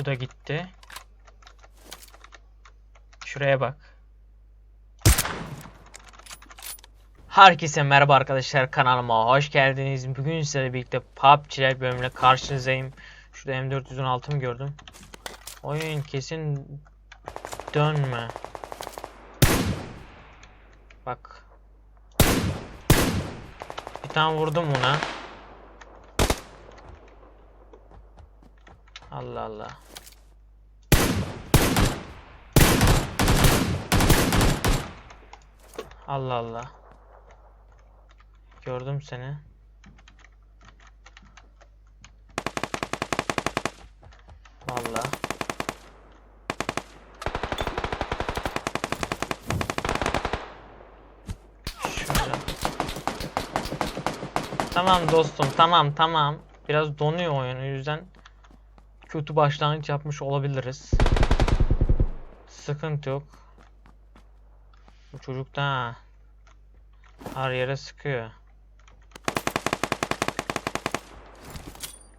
Bu da gitti. Şuraya bak. Herkese merhaba arkadaşlar kanalıma hoş geldiniz. Bugün sizlerle birlikte PUBG'ler bölümüyle karşınızdayım. Şurada M416 mı gördüm? Oyun kesin dönme. Bak. Bir tane vurdum buna. Allah Allah. Allah Allah. Gördüm seni. Şöyle. Tamam dostum, tamam tamam. Biraz donuyor oyun, o yüzden kötü başlangıç yapmış olabiliriz. Sıkıntı yok. Çocuk her yere sıkıyor.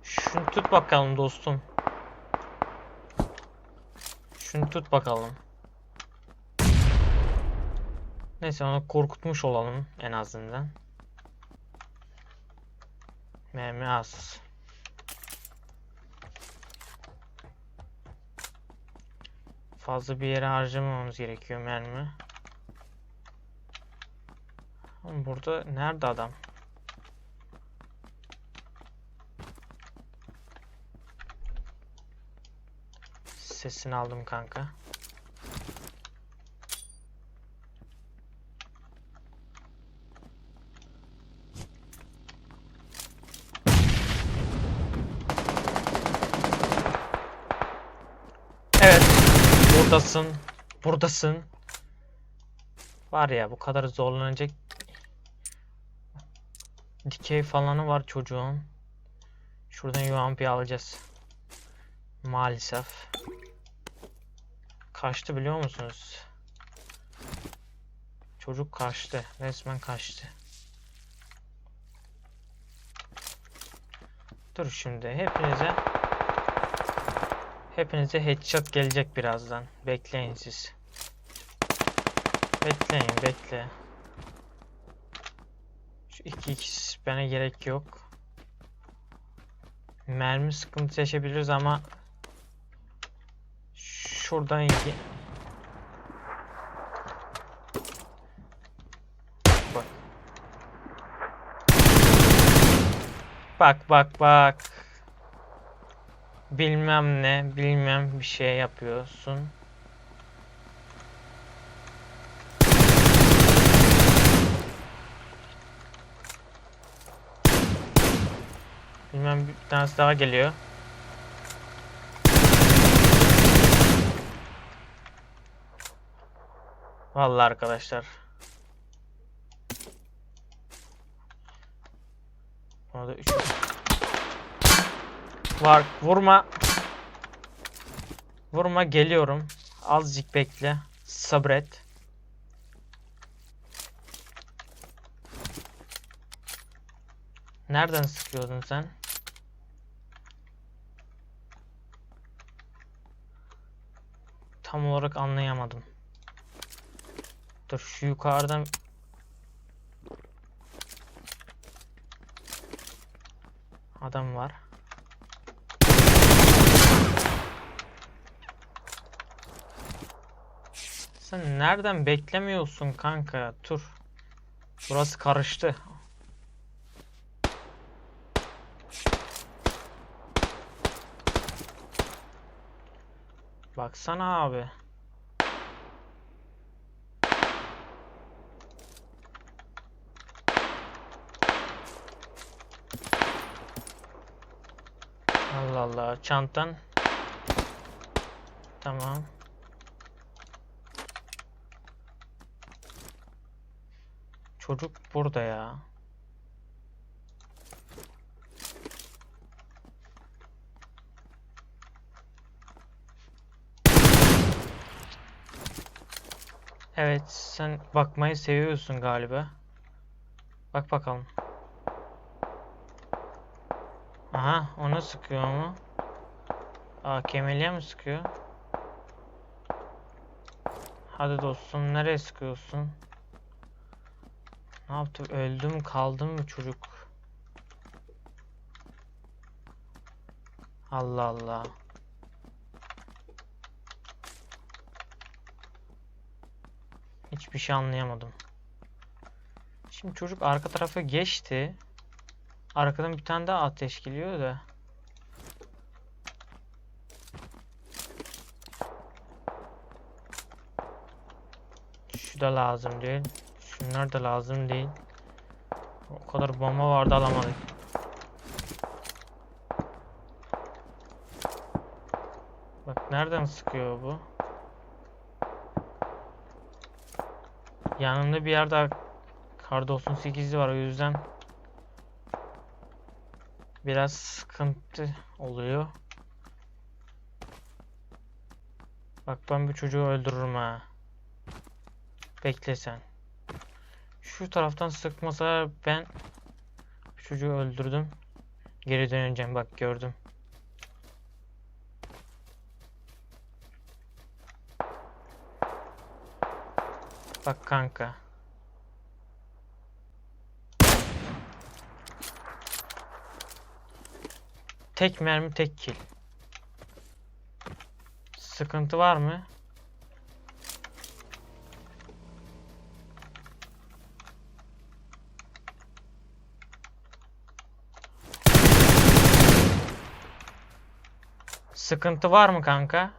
Şunu tut bakalım dostum. Şunu tut bakalım. Neyse onu korkutmuş olalım en azından. Mermi az. Fazla bir yere harcamamamız gerekiyor mermi. Burada nerede adam? Sesini aldım kanka. Evet. Buradasın. Buradasın. Var ya bu kadar zorlanacak dikey falanı var çocuğun. Şuradan UMP alacağız. Maalesef. Kaçtı biliyor musunuz? Çocuk kaçtı. Resmen kaçtı. Dur şimdi hepinize Hepinize headshot gelecek birazdan. Bekleyin siz. Bekleyin bekle. Şu 2x bana gerek yok. Mermi sıkıntı yaşayabiliriz ama şuradan iyi. Bak. Bak bak bak. Bilmem ne, bilmem bir şey yapıyorsun. Bilmem bir tanesi daha geliyor. Vallahi arkadaşlar. Orada 3 Var vurma. Vurma geliyorum. Azıcık bekle. Sabret. Nereden sıkıyordun sen? Tam olarak anlayamadım. Dur şu yukarıdan adam var. Sen nereden beklemiyorsun kanka? Tur. Burası karıştı. Baksana abi. Allah Allah. Çantan. Tamam. Çocuk burada ya. Evet, sen bakmayı seviyorsun galiba. Bak bakalım. Aha, onu sıkıyor mu? AKM'liye mi sıkıyor? Hadi dostum nereye sıkıyorsun? Ne yaptı? Öldü mü kaldı mı çocuk? Allah Allah. Hiçbir şey anlayamadım. Şimdi çocuk arka tarafa geçti. Arkadan bir tane daha ateş geliyor da. Şu da lazım değil. Şunlar da lazım değil. O kadar bomba vardı alamadık. Bak nereden sıkıyor bu? Yanında bir yerde kar 98'li var o yüzden biraz sıkıntı oluyor. Bak ben bu çocuğu öldürürüm ha. Bekle. Şu taraftan sıkmasa ben çocuğu öldürdüm. Geri döneceğim bak gördüm. Bak kanka. Tek mermi tek kill. Sıkıntı var mı? Sıkıntı var mı kanka?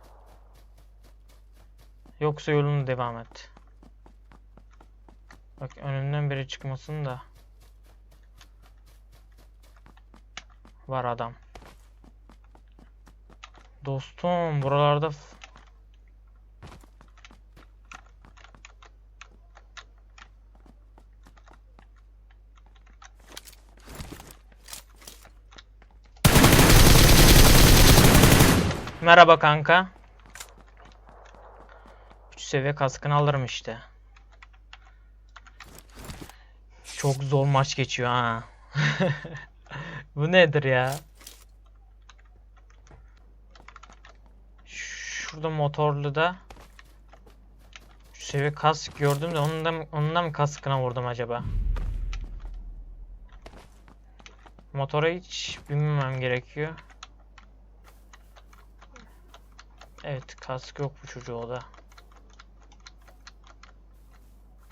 Yoksa yolunu devam et. Bak önünden biri çıkmasın da. Var adam. Dostum buralarda Merhaba kanka. 3 seviye kaskını alırım işte. Çok zor maç geçiyor ha. Bu nedir ya? Şurada motorlu da şu seviye kask gördüm de ondan ondan mı kaskına vurdum acaba? Motora hiç binmemem gerekiyor. Evet kask yok bu çocuğu da.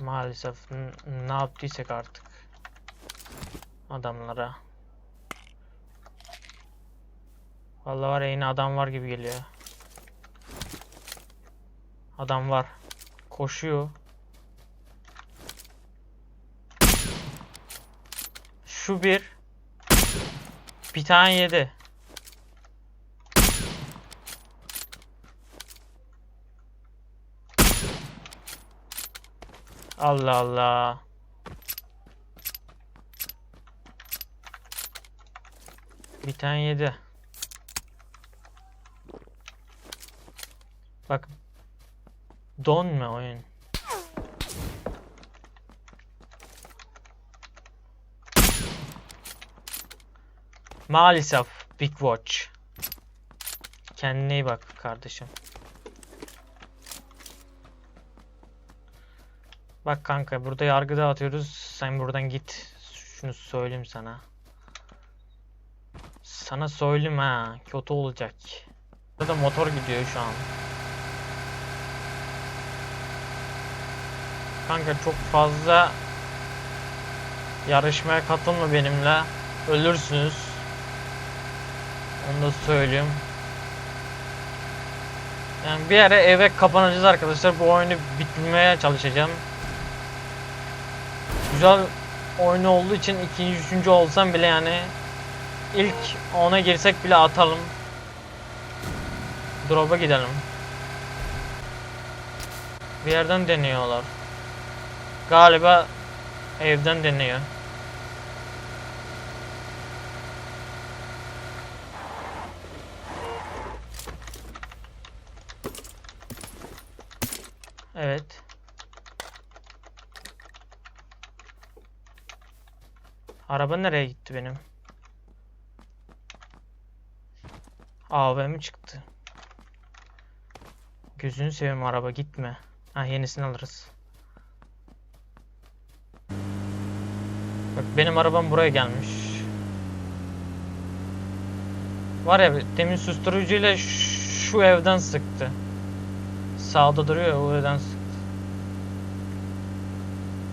Maalesef ne yaptıysak artık adamlara. Vallahi var ya yine adam var gibi geliyor. Adam var. Koşuyor. Şu bir. Bir tane yedi. Allah Allah. Bir tane yedi. Bak. Donma oyun. Maalesef Big Watch. Kendine iyi bak kardeşim. Bak kanka burada yargı dağıtıyoruz. Sen buradan git. Şunu söyleyeyim sana. Sana söyleyeyim ha. Kötü olacak. Burada motor gidiyor şu an. Kanka çok fazla yarışmaya katılma benimle. Ölürsünüz. Onu da söyleyeyim. Yani bir ara eve kapanacağız arkadaşlar. Bu oyunu bitirmeye çalışacağım. Güzel oyun olduğu için ikinci, üçüncü olsam bile yani ilk ona girsek bile atalım. Drop'a gidelim. Bir yerden deniyorlar. Galiba evden deniyor. Evet. Araba nereye gitti benim? AVM çıktı. Gözünü seveyim araba gitme. Ha yenisini alırız. Bak benim arabam buraya gelmiş. Var ya demin susturucuyla şu evden sıktı. Sağda duruyor o evden sıktı.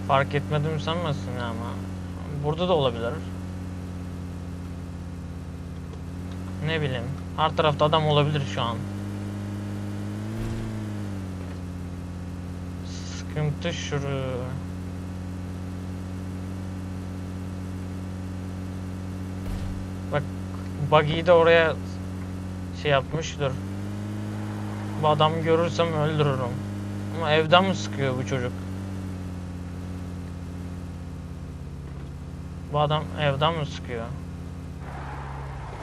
Fark etmedim sanmasın ama. Burada da olabilir. Ne bileyim. Her tarafta adam olabilir şu an. Sıkıntı şuru. Bak buggy'yi de oraya şey yapmıştır. Bu adamı görürsem öldürürüm. Ama evden mi sıkıyor bu çocuk? Bu adam evden mi sıkıyor?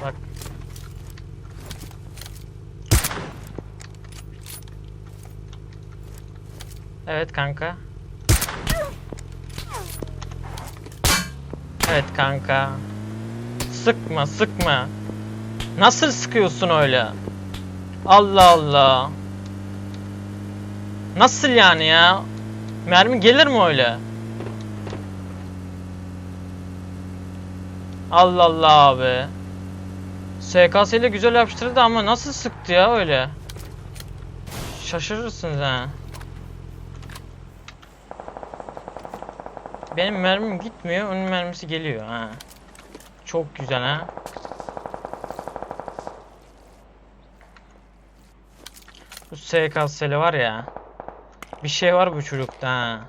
Bak. Evet kanka. Evet kanka. Sıkma sıkma. Nasıl sıkıyorsun öyle? Allah Allah. Nasıl yani ya? Mermi gelir mi öyle? Allah Allah abi. SKS ile güzel yapıştırdı ama nasıl sıktı ya öyle? Şaşırırsınız ha. Benim mermim gitmiyor, onun mermisi geliyor ha. Çok güzel ha. Bu SKS'li var ya. Bir şey var bu çocukta ha.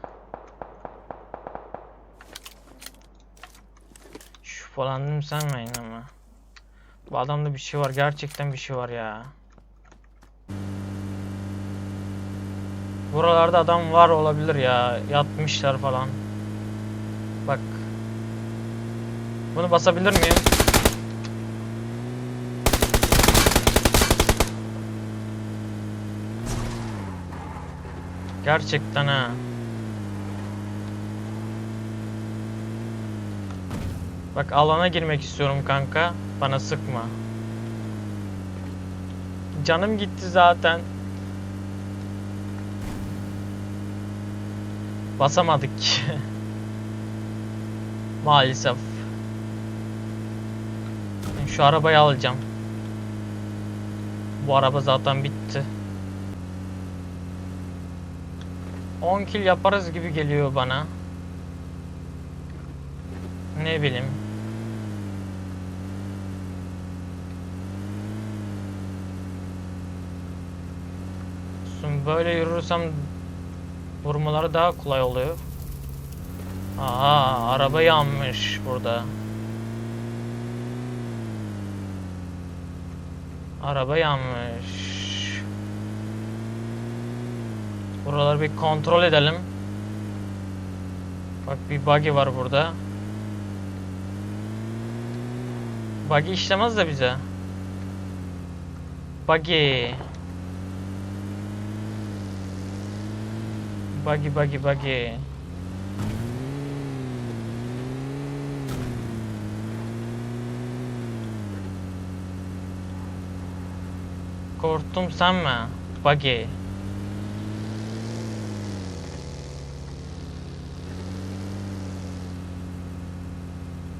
Şüphelendim sanmayın ama. Bu adamda bir şey var. Gerçekten bir şey var ya. Buralarda adam var olabilir ya. Yatmışlar falan. Bak. Bunu basabilir miyim? Gerçekten ha. Bak alana girmek istiyorum kanka. Bana sıkma. Canım gitti zaten. Basamadık. Maalesef. Ben şu arabayı alacağım. Bu araba zaten bitti. 10 kill yaparız gibi geliyor bana. Ne bileyim. Şimdi böyle yürürsem vurmaları daha kolay oluyor. Aha araba yanmış burada. Araba yanmış. Buraları bir kontrol edelim. Bak bir buggy var burada. Buggy işlemez de bize. Buggy. Buggy buggy buggy. Korktum sanma. Buggy.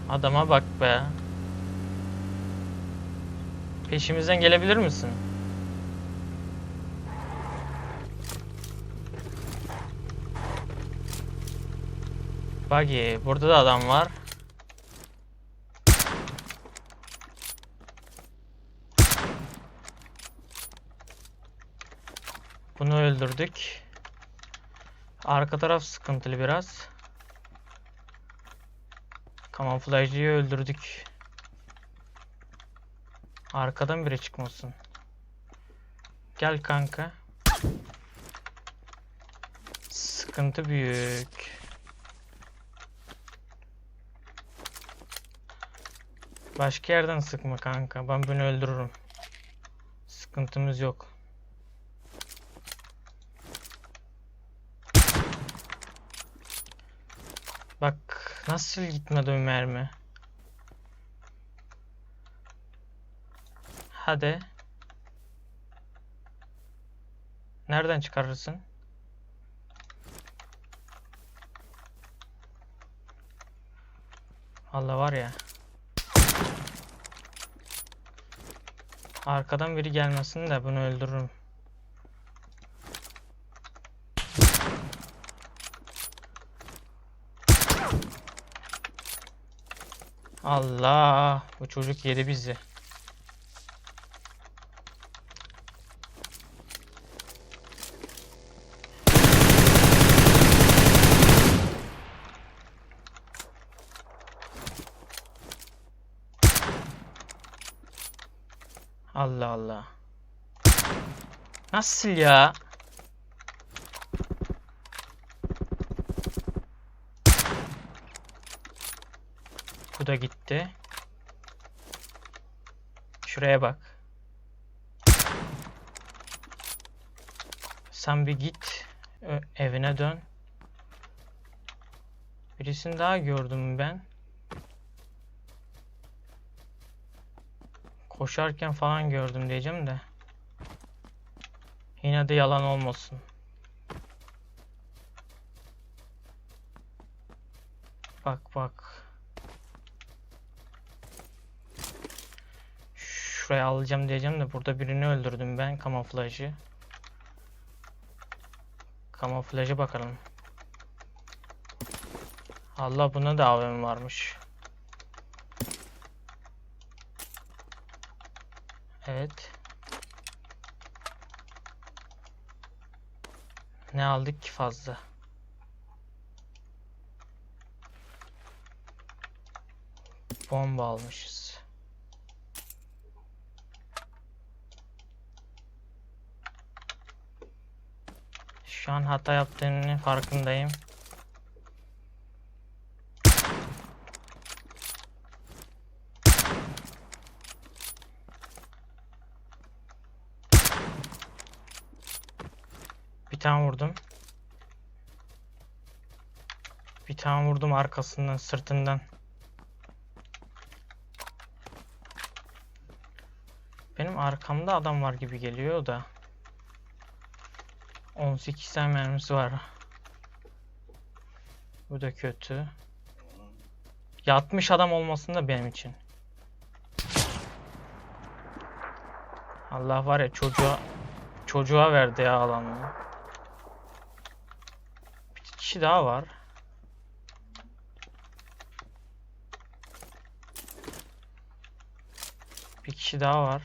Adama bak be. Peşimizden gelebilir misin? Buggy, burada da adam var. Bunu öldürdük. Arka taraf sıkıntılı biraz. Kamuflajcıyı öldürdük. Arkadan biri çıkmasın. Gel kanka. Sıkıntı büyük. Başka yerden sıkma kanka. Ben bunu öldürürüm. Sıkıntımız yok. Bak nasıl gitmedi o mermi. Hadi. Nereden çıkarırsın? Allah var ya. Arkadan biri gelmesin de bunu öldürürüm. Allah, bu çocuk yedi bizi. Allah Allah. Nasıl ya? Bu da gitti. Şuraya bak. Sen bir git. Evine dön. Birisini daha gördüm ben. Koşarken falan gördüm diyeceğim de. Yine de yalan olmasın. Bak bak. Şuraya alacağım diyeceğim de burada birini öldürdüm ben kamuflajı. Kamuflajı bakalım. Allah buna da AVM varmış. Evet. Ne aldık ki fazla? Bomba almışız. Şu an hata yaptığının farkındayım. Tane vurdum. Bir tane vurdum arkasından, sırtından. Benim arkamda adam var gibi geliyor da. 18 tane mermisi var. Bu da kötü. Yatmış adam olmasın da benim için. Allah var ya çocuğa çocuğa verdi ya alanı. Kişi daha var. Bir kişi daha var.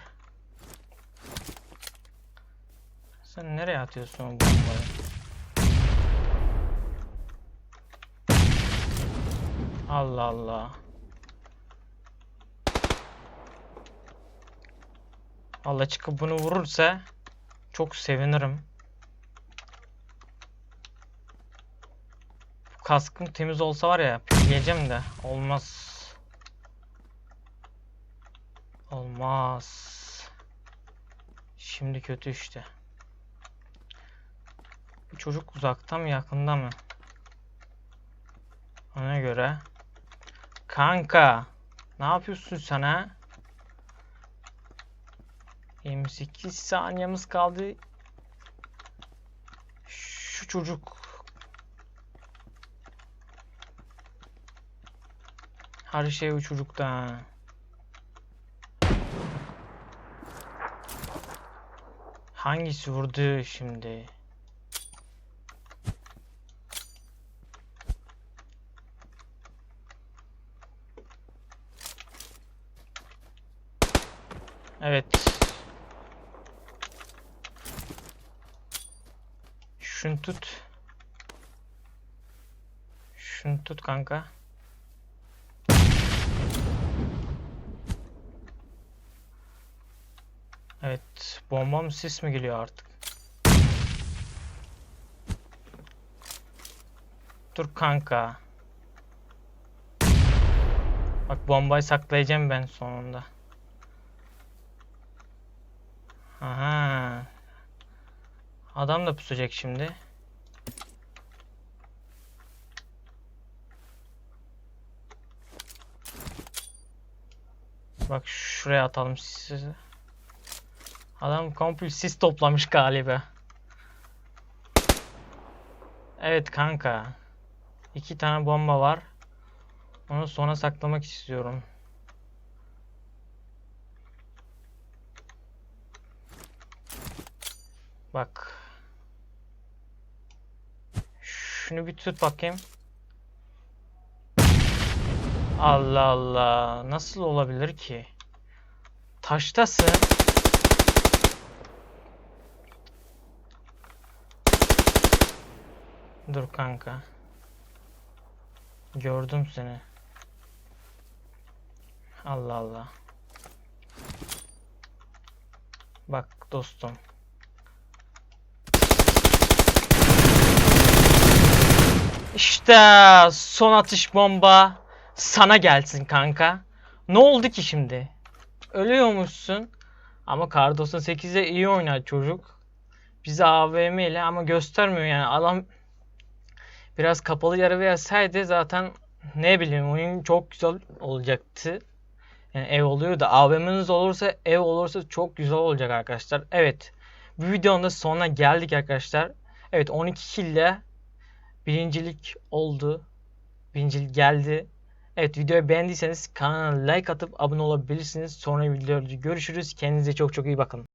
Sen nereye atıyorsun o bombayı? Allah Allah. Allah çıkıp bunu vurursa çok sevinirim. Kaskım temiz olsa var ya pikleyeceğim de olmaz. Olmaz. Şimdi kötü işte. Bu çocuk uzakta mı yakında mı? Ona göre. Kanka. Ne yapıyorsun sen ha? 28 saniyemiz kaldı. Şu çocuk. Her şey o çocukta. ha. Hangisi vurdu şimdi? Evet. Şunu tut. Şunu tut kanka. Evet. Bomba mı sis mi geliyor artık? Dur kanka. Bak bombayı saklayacağım ben sonunda. Aha. Adam da pusacak şimdi. Bak şuraya atalım sizi. Adam komple sis toplamış galiba. Evet kanka. İki tane bomba var. Onu sona saklamak istiyorum. Bak. Şunu bir tut bakayım. Allah Allah. Nasıl olabilir ki? Taştasın. Dur kanka. Gördüm seni. Allah Allah. Bak dostum. İşte son atış bomba sana gelsin kanka. Ne oldu ki şimdi? Ölüyormuşsun. Ama Kar 98'de iyi oynar çocuk. Bizi AVM ile ama göstermiyor yani. Adam biraz kapalı yarı verseydi zaten ne bileyim oyun çok güzel olacaktı. Yani ev oluyor da AVM'niz olursa ev olursa çok güzel olacak arkadaşlar. Evet. Bu videonun da sonuna geldik arkadaşlar. Evet 12 kill ile birincilik oldu. Birincilik geldi. Evet videoyu beğendiyseniz kanala like atıp abone olabilirsiniz. Sonra videoda görüşürüz. Kendinize çok çok iyi bakın.